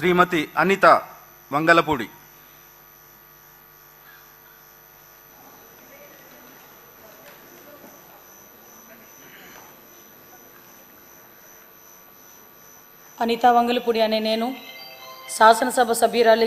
శ్రీమతి అనిత వంగలపూడి అనితా వంగలపూడి అనే నేను శాసనసభ సభ్యురాలి